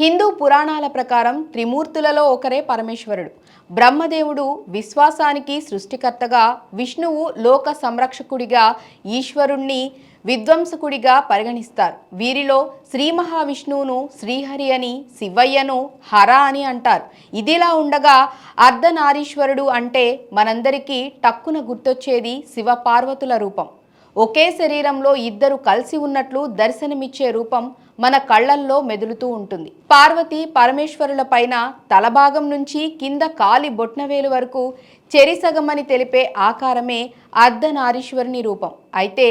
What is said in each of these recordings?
హిందూ పురాణాల ప్రకారం త్రిమూర్తులలో ఒకరే పరమేశ్వరుడు. బ్రహ్మదేవుడు విశ్వాసానికి సృష్టికర్తగా విష్ణువు లోక సంరక్షకుడిగా ఈశ్వరుణ్ణి విధ్వంసకుడిగా పరిగణిస్తారు. వీరిలో శ్రీ మహావిష్ణువును శ్రీహరి అని శివయ్యను హర అని అంటారు. ఇదిలా ఉండగా అర్ధనారీశ్వరుడు అంటే మనందరికీ టక్కున గుర్తొచ్చేది శివ పార్వతుల రూపం. ఒకే శరీరంలో ఇద్దరు కలిసి ఉన్నట్లు దర్శనమిచ్చే రూపం మన కళ్ళల్లో మెదులుతూ ఉంటుంది. పార్వతి పరమేశ్వరుల పైన తలభాగం నుంచి కింద కాలి బొట్నవేలు వరకు చెరిసగమని తెలిపే ఆకారమే అర్ధనారీశ్వరుని రూపం. అయితే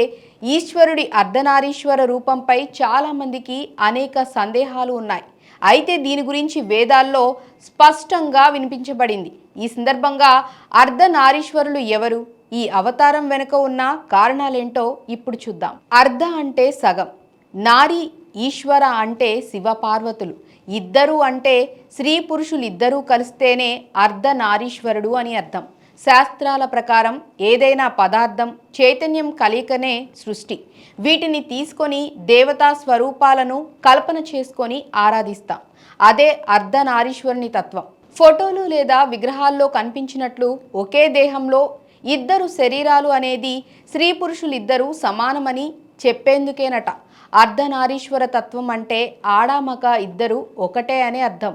ఈశ్వరుడి అర్ధనారీశ్వర రూపంపై చాలామందికి అనేక సందేహాలు ఉన్నాయి. అయితే దీని గురించి వేదాల్లో స్పష్టంగా వినిపించబడింది. ఈ సందర్భంగా అర్ధనారీశ్వరులు ఎవరు? ఈ అవతారం వెనుక ఉన్న కారణాలేంటో ఇప్పుడు చూద్దాం. అర్ధ అంటే సగం. నారి ఈశ్వర అంటే శివ పార్వతులు ఇద్దరు అంటే స్త్రీ పురుషులు ఇద్దరూ కలిస్తేనే అర్ధనారీశ్వరుడు అని అర్థం. శాస్త్రాల ప్రకారం ఏదైనా పదార్థం చైతన్యం కలయికనే సృష్టి. వీటిని తీసుకొని దేవతా స్వరూపాలను కల్పన చేసుకొని ఆరాధిస్తాం. అదే అర్ధనారీశ్వరుని తత్వం. ఫోటోలు లేదా విగ్రహాల్లో కనిపించినట్లు ఒకే దేహంలో ఇద్దరు శరీరాలు అనేది స్త్రీ పురుషులిద్దరూ సమానమని చెప్పేందుకేనట. అర్ధనారీశ్వర తత్వం అంటే ఆడామక ఇద్దరు ఒకటే అనే అర్థం.